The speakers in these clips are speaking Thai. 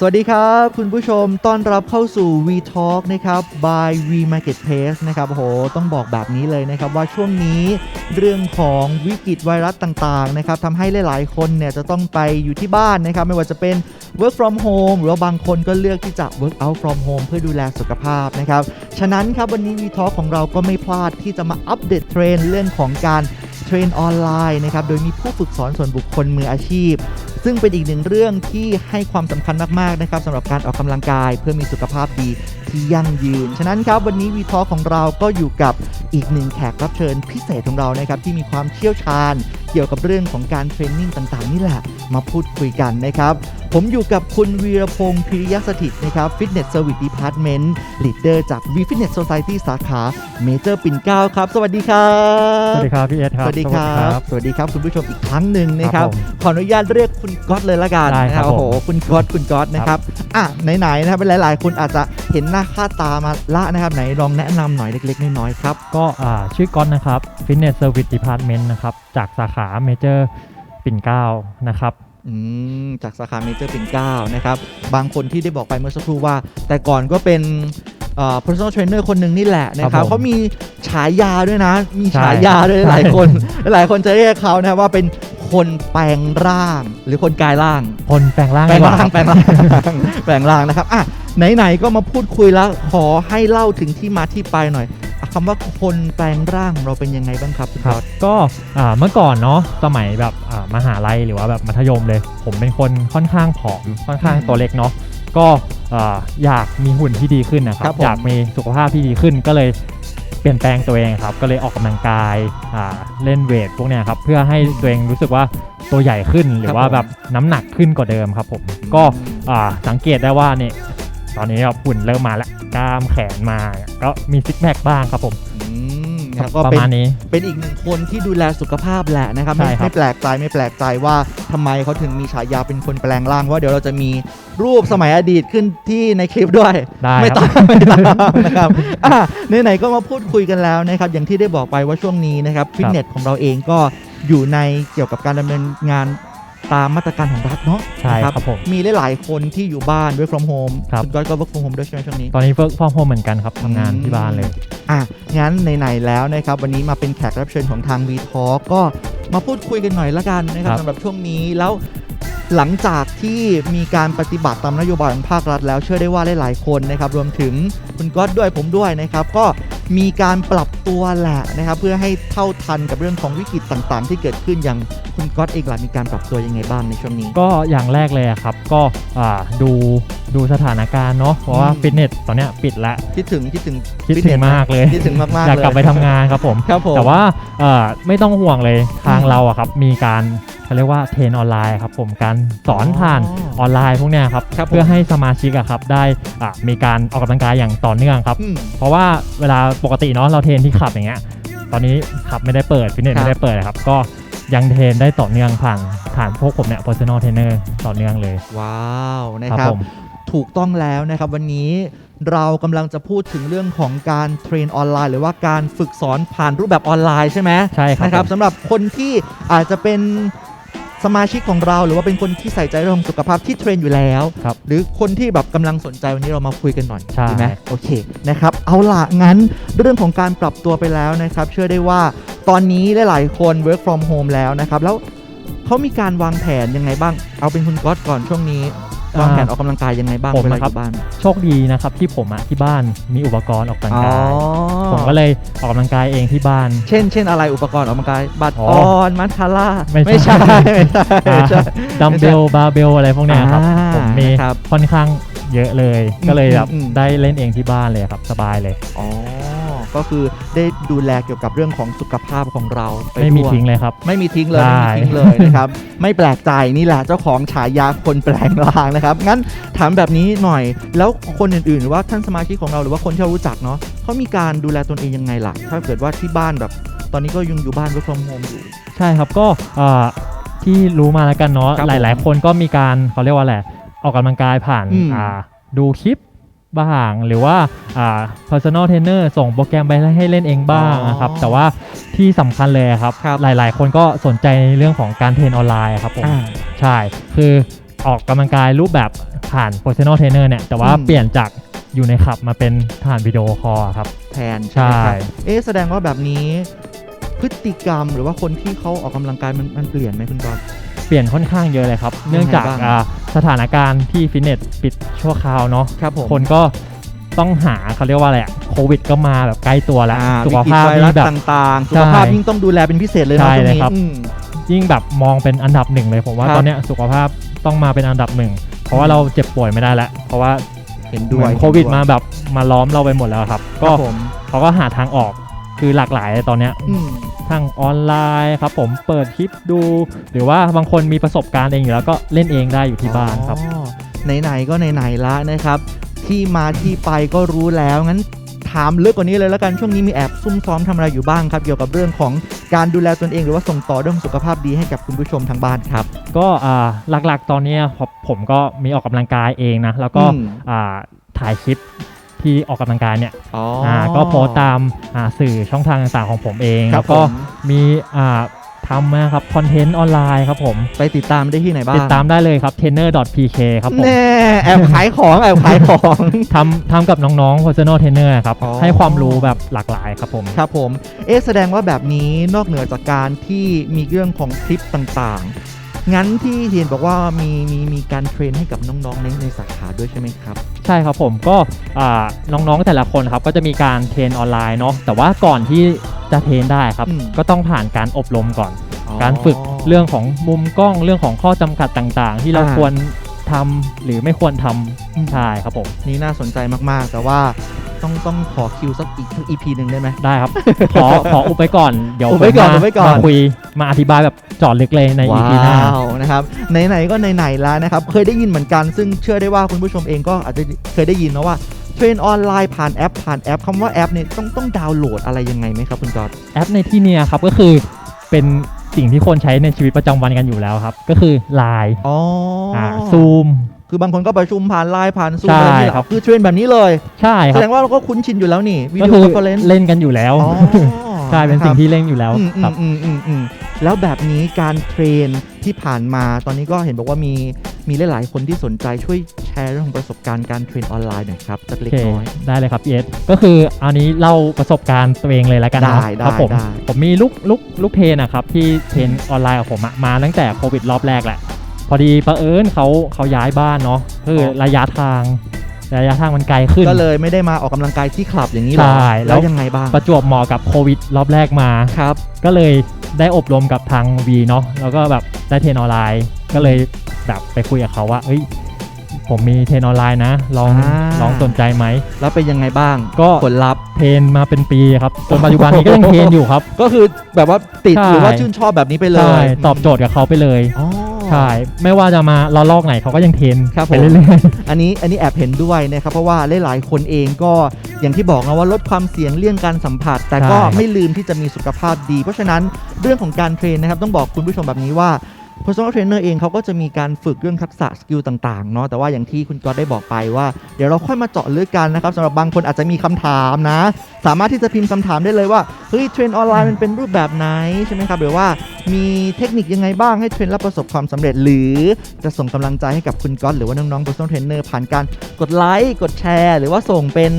สวัสดีครับ คุณผู้ชมต้อนรับเข้าสู่ V Talk นะครับ by V Marketplace นะครับโหต้องบอกแบบนี้เลยนะครับว่าช่วงนี้เรื่องของวิกฤตไวรัสต่างๆนะครับทำให้หลายๆ คนเนี่ยจะต้องไปอยู่ที่บ้านนะครับ ไม่ว่าจะเป็น work from home หรือว่าบางคนก็เลือกที่จะ work out from home เพื่อดูแลสุขภาพนะครับ ฉะนั้นครับวันนี้ V Talk ของเราก็ไม่พลาดที่จะมาอัปเดตเทรนด์เรื่องของการ เทรนออนไลน์นะครับโดยมีผู้ฝึกสอนส่วนบุคคลมืออาชีพ ซึ่งเป็นอีกหนึ่งเรื่องที่ให้ความสำคัญมากๆนะครับสำหรับการออกกำลังกาย เพื่อมีสุขภาพดีที่ยั่งยืน ฉะนั้นครับวันนี้วีทอของเราก็อยู่กับอีกหนึ่งแขกรับเชิญพิเศษของเรานะครับที่มีความเชี่ยวชาญ เกี่ยวกับเรื่องของการเทรนนิ่งต่างๆนี่แหละมาพูดคุยกันนะครับ ผมอยู่กับคุณวีรพงศ์พิริยสถิตนะครับ Fitness Service Department Leader จาก V Fitness Society สาขาเมเจอร์ปิ่นเกล้าครับ สวัสดีครับ สวัสดีครับพี่เอสครับ สวัสดีครับ สวัสดีครับคุณผู้ชมอีกครั้งหนึ่งนะครับครับผมขออนุญาตเรียกคุณก๊อตเลยละกันได้นะครับโอ้โหผมคุณก๊อตคุณก๊อตนะครับอะไหนๆนะครับเป็นหลาย ๆ คนอาจจะเห็นหน้าค่าตามาละนะครับไหนลองแนะนำหน่อยเล็ก ๆ น้อยๆครับก็อ่าชื่อก้อนนะครับ Fitness Service Department นะครับจากสาขาเมเจอร์ปิ่นเกล้านะครับ อืมจากสาขาเมเจอร์ปิ่นเกล้านะครับ บางคนที่ได้บอกไปเมื่อสักครู่ว่า แต่ก่อนก็เป็นเอ่อ personal trainer คนหนึ่งนี่แหละนะคครัรับบผมเขามีฉายาด้วยนะ มีใช่ฉายาด้วยใช่หลายคน หลายคนจะเรียกเขานะว่าเป็นคนแปลงร่างหรือคนกายร่าง คนแปลงร่างแปลงดีกว่ร่างครับแปลงร่างแปลงร่างนะครับอะไหนๆก็มาพูดคุยแล้วขอให้เล่าถึงที่มาที่ไปหน่อยอะ คำว่าคนแปลงร่างของเราเป็นยังไงบ้างครับคุณคก๊รัอบตก็อ่าเมื่อก่อนเนาะสมัยแบบอ่ามหาลัยหรือว่าแบบมัธยมเลย ผมเป็นคนค่อนข้างผอมค่อนข้างตัวเล็กเนาะก็อ่าอยากมีหุ่นที่ดีขึ้นนะคครัรับบผม อยากมีสุขภาพที่ดีขึ้นก็เลยเปลี่ยนแปลงตัวเองครับ ก็เลยออกกำลังกายอ่าเล่นเวทพวกเนี้ยครับเพื่อให้ตัวเองรู้สึกว่าตัวใหญ่ขึ้นหรือว่าแบบน้ำหนักขึ้นกว่าเดิมครับผมก็อ่าสังเกตได้ว่าเนี่ย ตอนนี้แบบหุ่นเริ่มมาแล้วกล้ามแขนมาก็มีซิกแพคบ้างครับผมอืมนะครับก็ประเป็นมาณนี้เป็นอีกหนึ่งคนที่ดูแลสุขภาพแหละนะครับใช่ไม่ครับไม่แปลกใจไม่แปลกใจว่าทำไมเขาถึงมีฉายาเป็นคนแปลงร่างว่าเดี๋ยวเราจะมีรูปสมัยอดีตขึ้นที่ในคลิปด้วยได้ไม่คต้รัอบงไม่ต้องนะครับอะไหนๆก็มาพูดคุยกันแล้วนะครับ อย่างที่ได้บอกไปว่าช่วงนี้นะครับฟิตเนสของเราเองก็อยู่ในเกี่ยวกับการดำเนินงาน ตามมาตรการของรัฐเนาะใช่นะครับผม มีหลายๆคนที่อยู่บ้าน work from home ครับ คุณก้อยก็ work from home ด้วยใช่ไหมช่วงนี้ ตอนนี้เฟิร์กฟอร์มโฮมเหมือนกันครับทำงานที่บ้านเลย อะ งั้นไหนๆแล้วนะครับ วันนี้มาเป็นแขกรับเชิญของทาง V Talk ก็มาพูดคุยกันหน่อยละกันนะครับครับ สำหรับช่วงนี้แล้วหลังจากที่มีการปฏิบัติตามนโยบายของภาครัฐแล้วเชื่อได้ว่าหลายๆคนนะครับรวมถึงคุณก๊อตด้วยผมด้วยนะครับ ก็ มีการปรับตัวแหละนะครับเพื่อให้เท่าทันกับเรื่องของวิกฤตต่างๆ ที่เกิดขึ้นอย่างคุณก๊อตเองล่ะมีการปรับตัวยังไงบ้างในช่วงนี้ ก็อย่างแรกเลยอะครับก็อ่าดูดูสถานการณ์เนาะเพราะว่าอืม ฟิตเนสตอนเนี้ยปิดแล้วคิดถึงคิดถึงคิดฟิตถึเนงสมากเลย คิดถึงมากๆอยากกลับเลไปทำงานครับผม ครับผม แต่ว่าเอ่อไม่ต้องห่วงเลยทางอืมเราอะครับมีการ เขาเรียกว่าเทรนออนไลน์ครับผมการสอนผ่านอ๋อออนไลน์พวกเนี้ยครับครับผมเพื่อให้สมาชิกอะครับได้อะมีการออกกำลังกายอย่างต่อเนื่องครับ อืม เพราะว่าเวลาปกติเนาะเราเทรนที่ขับอย่างเงี้ยตอนนี้ขับไม่ได้เปิดฟิตเนสครับ ไม่ได้เปิดนะครับ ก็ยังเทรนได้ต่อเนื่องผ่านผ่านพวกผมเนี่ย personal trainer ต่อเนื่องเลยว้าวนะครัครับ ผมถูกต้องแล้วนะครับวันนี้เรากำลังจะพูดถึงเรื่องของการเทรนออนไลน์ หรือว่าการฝึกสอนผ่านรูปแบบออนไลน์ใช่ไหมใช่ครับนะครับผมสำหรับคนที่อาจจะเป็น สมาชิกของเราหรือว่าเป็นคนที่ใส่ใจเรื่องของสุขภาพที่เทรนอยู่แล้ว ครับ หรือคนที่แบบกำลังสนใจวันนี้เรามาคุยกันหน่อยใช่ ดีไหมโอเคนะครับเอาล่ะงั้นเรื่องของการปรับตัวไปแล้วนะครับ เชื่อได้ว่าตอนนี้หลายๆคน work from home แล้วนะครับ แล้วเขามีการวางแผนยังไงบ้าง เอาเป็นคุณก๊อตก่อนช่วงนี้ วางแผนออกกำลังกายยังไงบ้างผมเวลานะอครับ ยู่บ้านโชคดีนะครับที่ผมอะที่บ้านมีอุปกรณ์ออกกำลังกายอ๋อผมก็เลยออกกำลังกายเองที่บ้าน เช่น เช่นอะไรอุปกรณ์ออกกำลังกายบัตรอ๋อออนมัสคาร่าไม่ใช่ไม่ใช่ ไม่ใช่ ดัมเบลบาร์เบลอะไรพวกเนี้ยครับ อ่าผมมีครับค่อนข้างเยอะเลย อืมก็เลยแบบอืมอืม ได้เล่นเองที่บ้านเลยครับ สบายเลย อ๋อ ก็คือได้ดูแลเกี่ยวกับเรื่องของสุขภาพของเราปไม่มีด้วยทิ้งเลยครับ ไม่มีทิ้งเลยได้ ไม่มีทิ้งเลยนะครับ ไม่แปลกใจนี่แหละเจ้าของฉายาคนแปลงร่างนะครับ งั้นถามแบบนี้หน่อย แล้วคนอื่นๆหรือว่าท่านสมาชิกของเราหรือว่าคนที่เรารู้จักเนาะเขามีการดูแลตนเองยังไงล่ะ ถ้าเกิดว่าที่บ้านแบบ ตอนนี้ก็ยังอยู่บ้าน work from home อยู่ ใช่ครับก็เอ่อที่รู้มาแล้วกันเนาะครับหลาย ๆ คนก็มีการเขาเรียกว่าอะไรออกกำลังกายผ่านอืม อ่าดูคลิป บ้าง หรือว่าอ่า personal trainer ส่งโปรแกรมไปให้เล่นเองบ้างนะครับ แต่ว่าที่สำคัญเลยครับครับหลายๆ คนก็สนใจในเรื่องของการเทรนออนไลน์ครับผมอ่าใช่ คือออกกำลังกายรูปแบบผ่าน personal trainer เนี่ย แต่ว่าอืมเปลี่ยนจากอยู่ในขับมาเป็นผ่านวิดีโอคอลครับ แทน ใช่ไหมครับใช่เอ๊ะแสดงว่าแบบนี้พฤติกรรมหรือว่าคนที่เขาออกกำลังกายมันมันเปลี่ยนไหมคุณก๊อต เปลี่ยนค่อนข้างเยอะเลยครับยังไงเนื่องจากบ้างอ่าสถานการณ์ที่ฟิตเนสปิดชั่วคราวเนาะครับผม คนก็ต้องหาเขาเรียกว่าอะไรอะโควิดก็มาแบบใกล้ตัวแล้ว อ่าสุขวิกฤตภาพไวรันี่สแบบ ต่างๆ สุใช่ขภาพยิ่งต้องดูแลเป็นพิเศษเลยนะใช่ช่วงเลยนี้ครับอืม ยิ่งแบบมองเป็นอันดับหนึ่งเลยผมว่าครับ ตอนเนี้ยสุขภาพต้องมาเป็นอันดับหนึ่งเพราะว่าเราเจ็บป่วยไม่ได้แล้วเพราะว่าเห็นเหด้วยมือนโควิดมาแบบมาล้อมเราไปหมดแล้วครับ ก็ก็ผมเขาก็หาทางออกคือหลากหลายตอนเนี้ย อืม ทั้งออนไลน์ครับผมเปิดคลิปดู หรือว่าบางคนมีประสบการณ์เองอยู่แล้วก็เล่นเองได้อยู่ที่บ้านครับ อ๋อไหนๆก็ไหนๆละนะครับ ที่มาที่ไปก็รู้แล้วงั้นถามลึกกว่านี้เลยแล้วกันช่วงนี้มีแอบซุ่มซ้อมทำอะไรอยู่บ้างครับ เกี่ยวกับเรื่องของการดูแลตนเองหรือว่าส่งต่อเรื่องสุขภาพดีให้กับคุณผู้ชมทางบ้านครับ ก็อ่าหลักๆตอนเนี้ยผมผมก็มีออกกำลังกายเองนะ แล้วก็อืม อ่าถ่ายคลิป ที่ออกกำลังกายเนี่ยอ๋ออ่าก็โพสต์ตามอ่าสื่อช่องทางต่างๆของผมเอง ครัแล้บวก็ผม มีอ่าทำนะครับคอนเทนต์ออนไลน์ครับผมไปติดตามได้ที่ไหนบ้างติดตามได้เลยครับ trainer.pk ครับผม แน่แอบขายของแอบขายของ ทำทำกับน้องๆ personal trainer ครับ อ๋อ ให้ความรู้แบบหลากหลายครับผม ครับผม เอ๊ะแสดงว่าแบบนี้นอกเหนือจากการที่มีเรื่องของคลิปต่างๆ งั้นที่เห็นบอกว่ามีมีมีการเทรนให้กับน้องๆในในสาขาด้วยใช่ไหมครับ ใช่ครับผมก็อ่าน้องๆแต่ละคนครับก็จะมีการเทรนออนไลน์เนาะแต่ว่าก่อนที่จะเทรนได้ครับ อืม ก็ต้องผ่านการอบรมก่อน การฝึกเรื่องของมุมกล้องเรื่องของข้อจำกัดต่างๆ ที่เราอ่า ควรทำหรือไม่ควรทำใช่ครับผม นี่น่าสนใจมากๆ แต่ว่า ต้องต้องขอคิวสักอีกสักอีพีหนึ่งได้ไหม ได้ครับ ขอขออุบไว้ก่อน เดี๋ยวอุบไว้ก่อนมาอุบไว้ก่อน มาคุยมาอธิบายแบบเจอดลึกเลยใน EP หน้าว้า วนะครับไหนๆก็ไหนๆแล้วนะครับ เคยได้ยินเหมือนกันซึ่งเชื่อได้ว่าคุณผู้ชมเองก็อาจจะเคยได้ยินนะว่าเทรนออนไลน์ผ่านแอป ผ่านแอปคำว่าแอปเนี่ยต้องต้องดาวน์โหลดอะไรยังไงไหมครับคุณจอร์ด แอปในที่เนี้ยครับก็คือเป็นสิ่งที่คนใช้ในชีวิตประจำวันกันอยู่แล้วครับ ก็คือ Line อ๋อออ่าซูม คือบางคนก็ประชุมผ่านไลน์ผ่านซูมใช่อะไรนี่แหละครับ คือเทรนแบบนี้เลย ใช่คแสรับดงว่าเราก็คุ้นชินอยู่แล้วนี่วิก็ดีโอคือคอนเฟอเรนซ์เล่นกันอยู่แล้วอ๋อใช่เป็นสิ่งะครับที่เล่นอยู่แล้วอืมอืครัมบอืมอืมอืมแล้วแบบนี้การเทรนที่ผ่านมาตอนนี้ก็เห็นบอกว่ามีมีหลายๆคนที่สนใจช่วยแชร์เรื่องของประสบการณ์การเทรนออนไลน์หน่อยครับสักโอเล็กเคน้อยได้เลยครับพี่เอสก็คืออันนี้เล่าประสบการณ์ตัวเองเลยแล้วกันเนาะได้ได้ครับผมได้ ผมมีลูกลูกลูกเทรนนะครับที่เทรนออนไลน์กับผมอะมาตั้งแต่โควิดรอบแรกแหละ พอดีประเอิญเขาเขาย้ายบ้านเนาะคือระยะทางระยะทางมันไกลขึ้น ก็เลยไม่ได้มาออกกำลังกายที่คลับอย่างนี้หรอใช่แล้แล้ววยังไงบ้าง ประจวบเหมาะกับโควิดรอบแรกมาครับ ก็เลยได้อบรมกับทางวีเนาะแล้วก็แบบได้เทรนออนไลน์ ก็เลยแบบไปคุยกับเขาว่าเอ้ยผมมีเทรนออนไลน์นะ ลองอ่าลองสนใจไหม แล้วเป็นยังไงบ้าง ก็ผลลัพธ์เทรนมาเป็นปีครับ จนปัจจุบันนี้ก็ยังเทรนอยู่ครับ ก็คือแบบว่าติดใช่หรือว่าชื่นชอบแบบนี้ไปเลใช่ยตอบโจทย์กับเขาไปเลยอ๋อ ใช่ ไม่ว่าจะมาล้อลอกไหนเขาก็ยังเทรนครับไปผมเรื่อยอันนี้อันนี้แอบเห็นด้วยนะครับ เพราะว่าหลายๆคนเองก็อย่างที่บอกนะว่าลดความเสี่ยงเลี่ยงการสัมผัส แต่ก็ใช่ครับไม่ลืมที่จะมีสุขภาพดี เพราะฉะนั้นเรื่องของการเทรนนะครับ ต้องบอกคุณผู้ชมแบบนี้ว่า personal trainer เองเขาก็จะมีการฝึกเรื่องทักษะสกิลต่างๆเนาะแต่ว่าอย่างที่คุณก๊อตได้บอกไปว่า เดี๋ยวเราค่อยมาเจาะลึกกันนะครับสำหรับบางคนอาจจะมีคำถามนะสามารถที่จะพิมพ์คำถามได้เลยว่าเฮ้ยเทรนออนไลน์มันเป็นรูปแบบไหนใช่ไหมครับหรือว่ามีเทคนิคยังไงบ้างให้เทรนแล้วประสบความสำเร็จ หรือจะส่งกำลังใจให้กับคุณก๊อตหรือว่าน้องๆ personal trainer ผ่านการกดไลค์กดแชร์ หรือว่าส่งเป็น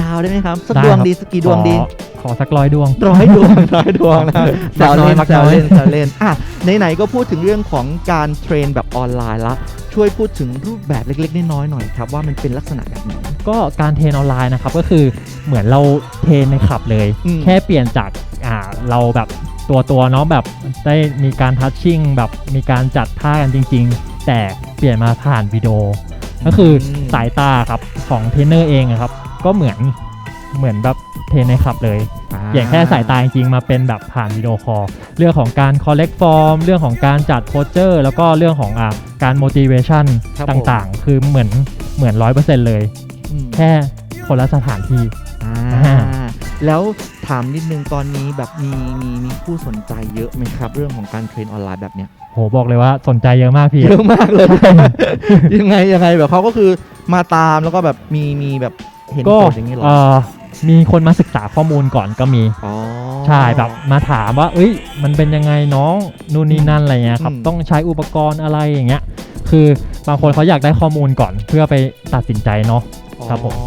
ดาวได้ไหมครับสักได้ดวงครับดีสักกี่ๆดวงดีขอขอสักร้อยดวงร้อยดวงร้อยดวงนะแซวเล่นมักแซน้วอยเล่นแซวเล่นอะไหนๆก็พูดถึงเรื่องของการเทรนแบบออนไลน์ละ ช่วยพูดถึงรูปแบบเล็กๆ น้อยๆหน่อยครับว่ามันเป็นลักษณะแบบไหน ก็การเทรนออนไลน์นะครับก็คือเหมือนเราเทรนในขับเลย อืม แค่เปลี่ยนจากอ่าเราแบบตัวตัวเนาะแบบได้มีการทัชชิ่งแบบมีการจัดท่ากันจริง ๆ แต่เปลี่ยนมาผ่านวิดีโอ ก็คือสายตาครับของเทรนเนอร์เองอะครับ ก็เหมือนเหมือนแบบเทรนในขับเลย เปลี่ยนแค่สายตาจริงๆมาเป็นแบบผ่านวิดีโอคอลเรื่องของการ collect form เรื่องของการจัดโพสเจอร์ แล้วก็เรื่องของอ่าการ motivation ครับต่างๆ คือเหมือนเหมือนร้อยเปอร์เซ็นต์เลย อืมแค่คนละสถานที่อ่าอ่าแล้วถามนิดนึงตอนนี้แบบมีมีมีผู้สนใจเยอะไหมครับ เรื่องของการเทรนออนไลน์แบบเนี้ย โหบอกเลยว่าสนใจเยอะมากพี่ เยอะมากเลย ยังไงยังไงแบบเขาก็คือมาตามแล้วก็แบบมีมีแบบเห็นก็โพสต์อย่างนี้เหรอ เอ่อ มีคนมาศึกษาข้อมูลก่อนก็มีอ๋อ ใช่แบบมาถามว่า เอ้ย มันเป็นยังไงน้องนู่นนี่นั่นอะไรเงี้ยครับอืม ต้องใช้อุปกรณ์อะไรอย่างเงี้ย คือบางคนเขาอยากได้ข้อมูลก่อนเพื่อไปตัดสินใจเนาะ ครับผม อ๋อ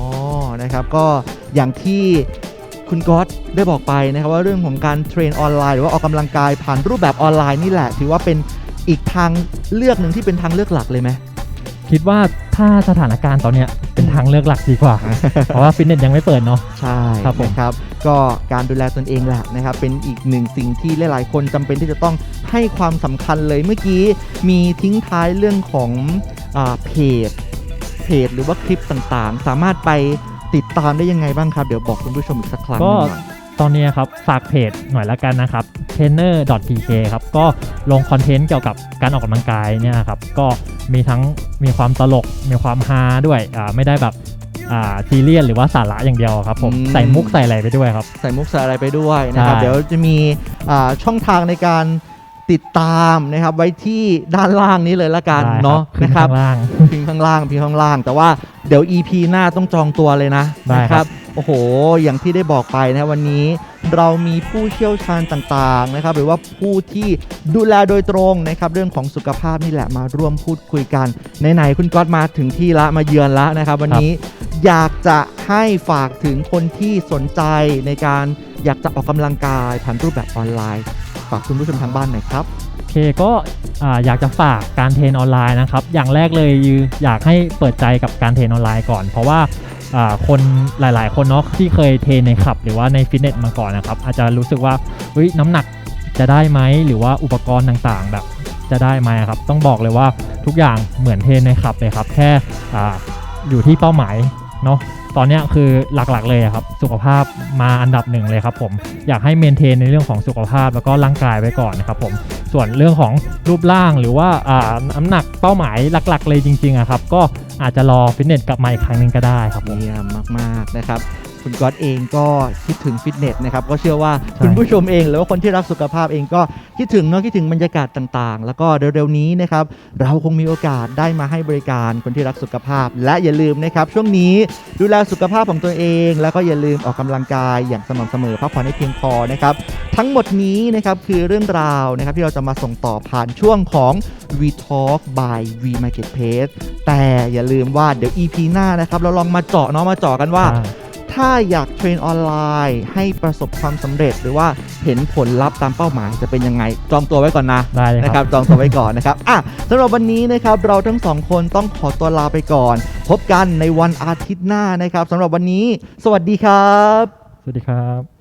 นะครับก็อย่างที่คุณก๊อตได้บอกไปนะครับว่าเรื่องของการเทรนออนไลน์หรือว่าออกกำลังกายผ่านรูปแบบออนไลน์นี่แหละ ถือว่าเป็นอีกทางเลือกหนึ่งที่เป็นทางเลือกหลักเลยไหม คิดว่าถ้าสถานการณ์ตอนเนี้ยเป็น ทางเลือกหลักดีกว่า เพราะว่าฟิตเนสยังไม่เปิดเนาะ ใช่ครับผม นะครับ ก็การดูแลตนเองแหละนะครับ เป็นอีกหนึ่งสิ่งที่หลาย ๆ คนจำเป็นที่จะต้องให้ความสำคัญเลยเมื่อกี้มีทิ้งท้ายเรื่องของอาเพจ เพจหรือว่าคลิปต่าง ๆ สามารถไปติดตามได้ยังไงบ้างครับ เดี๋ยวบอกคุณผู้ชมอีกสักครั้งหก็ นึ่งหน่อย ตอนนี้ครับฝากเพจหน่อยละกันนะครับ trainer.pk ครับก็ลงคอนเทนต์เกี่ยวกับการออกกำลังกายเนี่ยครับก็มีทั้งมีความตลกมีความฮาด้วยอ่าไม่ได้แบบอ่าซีเรียสหรือว่าสาระอย่างเดียวครับผมอืม ใส่มุกใส่อะไรไปด้วยครับ ใส่มุกใส่อะไรไปด้วยนะครับ ใช่ เดี๋ยวจะมีอ่าช่องทางในการติดตามนะครับ ไว้ที่ด้านล่างนี้เลยละกันได้เนาะขึ้นนะครับ ข้างล่าง พิงข้างล่างพิงข้างล่าง แต่ว่าเดี๋ยว EP หน้าต้องจองตัวเลยนะได้นะครับ โอ้โห อย่างที่ได้บอกไปนะวันนี้เรามีผู้เชี่ยวชาญต่างๆนะครับ หรือว่าผู้ที่ดูแลโดยตรงนะครับ เรื่องของสุขภาพนี่แหละมาร่วมพูดคุยกันไหนๆคุณก๊อตมาถึงที่ละมาเยือนละนะครับ วันนี้อยากจะให้ฝากถึงคนที่สนใจในการอยากจะออกกำลังกายผ่านรูปแบบออนไลน์ฝากคุณผู้ชมทางบ้านหน่อยครับโอเคก็อ่าอยากจะฝากการเทรนออนไลน์นะครับ อย่างแรกเลยคืออยากให้เปิดใจกับการเทรนออนไลน์ก่อน เพราะว่าอ่า คนหลายๆ คนเนาะที่เคยเทรนในขับหรือว่าในฟิตเนสมาก่อนนะครับอาจจะรู้สึกว่าเฮ้ยน้ำหนักจะได้ไหมหรือว่าอุปกรณ์ต่างๆ แบบจะได้ไหมครับ ต้องบอกเลยว่าทุกอย่างเหมือนเทรนในขับเลยครับ แค่ออยู่ที่เป้าหมายเนาะ ตอนนี้คือหลักๆเลยครับ สุขภาพมาอันดับหนึ่งเลยครับผมอยากให้เมนเทนในเรื่องของสุขภาพแล้วก็ร่างกายไว้ก่อนนะครับผมส่วนเรื่องของรูปร่างหรือว่าอ่าน้ำหนักเป้าหมายหลักๆ เลยจริงๆอะครับก็อาจจะรอฟิตเนสกลับมาอีกครั้งหนึ่งก็ได้ครับเยี่ยมมากๆนะครับ คุณก๊อตเองก็คิดถึงฟิตเนสนะครับก็เชื่อว่าใช่คุณผู้ชมเองหรือว่าคนที่รักสุขภาพเองก็คิดถึงเนาะคิดถึงบรรยากาศต่างๆ แล้วก็เร็วๆนี้นะครับเราคงมีโอกาสได้มาให้บริการคนที่รักสุขภาพ และอย่าลืมนะครับช่วงนี้ดูแลสุขภาพของตัวเอง แล้วก็อย่าลืมออกกำลังกายอย่างสม่ำเสมอพักผ่อนให้เพียงพอนะครับทั้งหมดนี้นะครับคือเรื่องราวนะครับที่เราจะมาส่งต่อผ่านช่วงของ V Talk by V Marketplace แต่อย่าลืมว่าเดี๋ยว EP หน้านะครับเราลองมาเจาะเนาะมาเจาะกันว่าอ่า ถ้าอยากเทรนออนไลน์ให้ประสบความสำเร็จ หรือว่าเห็นผลลัพธ์ตามเป้าหมายจะเป็นยังไง จองตัวไว้ก่อนนะได้เลยนะคครัรับบจองตัวไว้ก่อนนะครับอะสำหรับวันนี้นะครับเราทั้งสองคนต้องขอตัวลาไปก่อน พบกันในวันอาทิตย์หน้านะครับสำหรับวันนี้ สวัสดีครับ สวัสดีครับ